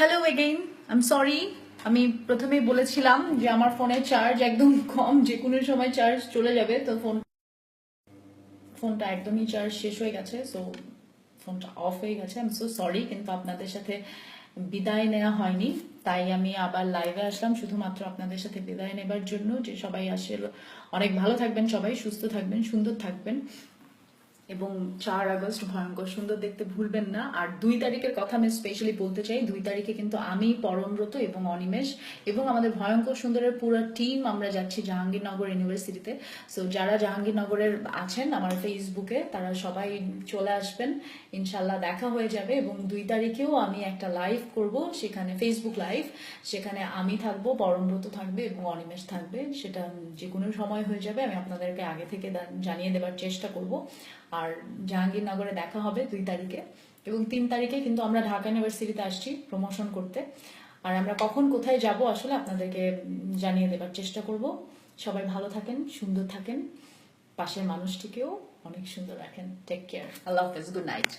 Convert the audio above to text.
Hello again আম sorry আমি প্রথমেই বলেছিলাম যে আমার ফোনে চার্জ একদম কম, যে কোনো সময় চার্জ চলে যাবে, তো ফোন ফোনটা একদমই চার্জ শেষ হয়ে গেছে সো ফোনটা অফ হয়ে গেছে। আই এম সো সরি কিন্তু আপনাদের সাথে বিদায় নেওয়া হয়নি। তাই আমি আবার লাইভে আসলাম, শুধুমাত্র আপনাদের সাথে বিদায় নেবার জন্য। যে সবাই আসে অনেক ভালো থাকবেন, সবাই সুস্থ থাকবেন, সুন্দর থাকবেন। এবং চার আগস্ট ভয়ঙ্কর সুন্দর দেখতে ভুলবেন না। আর দুই তারিখের কথা আমি স্পেশালি বলতে চাই, দুই তারিখে কিন্তু আমি পরমব্রত এবং অনিমেষ এবং আমাদের ভয়ঙ্কর সুন্দরের পুরো টিম আমরা যাচ্ছি জাহাঙ্গীরনগর ইউনিভার্সিটিতে সো যারা জাহাঙ্গীরনগরের আছেন, আমার ফেসবুকে তারা সবাই চলে আসবেন। ইনশাল্লাহ দেখা হয়ে যাবে এবং দুই তারিখেও আমি একটা লাইভ করব সেখানে ফেসবুক লাইভ সেখানে আমি থাকব পরমব্রত থাকবে এবং অনিমেষ থাকবে। সেটা যে কোনো সময় হয়ে যাবে, আমি আপনাদেরকে আগে থেকে জানিয়ে দেবার চেষ্টা করব। আর জাহাঙ্গীরনগরে দেখা হবে দুই তারিখে। এবং তিন তারিখে কিন্তু আমরা ঢাকা ইউনিভার্সিটিতে আসছি প্রমোশন করতে। আর আমরা কখন কোথায় যাব আসলে আপনাদেরকে জানিয়ে দেবার চেষ্টা করব। সবাই ভালো থাকেন, সুন্দর থাকেন। পাশের মানুষটিকেও অনেক সুন্দর রাখেন। টেক কেয়ার আল্লাহ হাফেজ গুড নাইট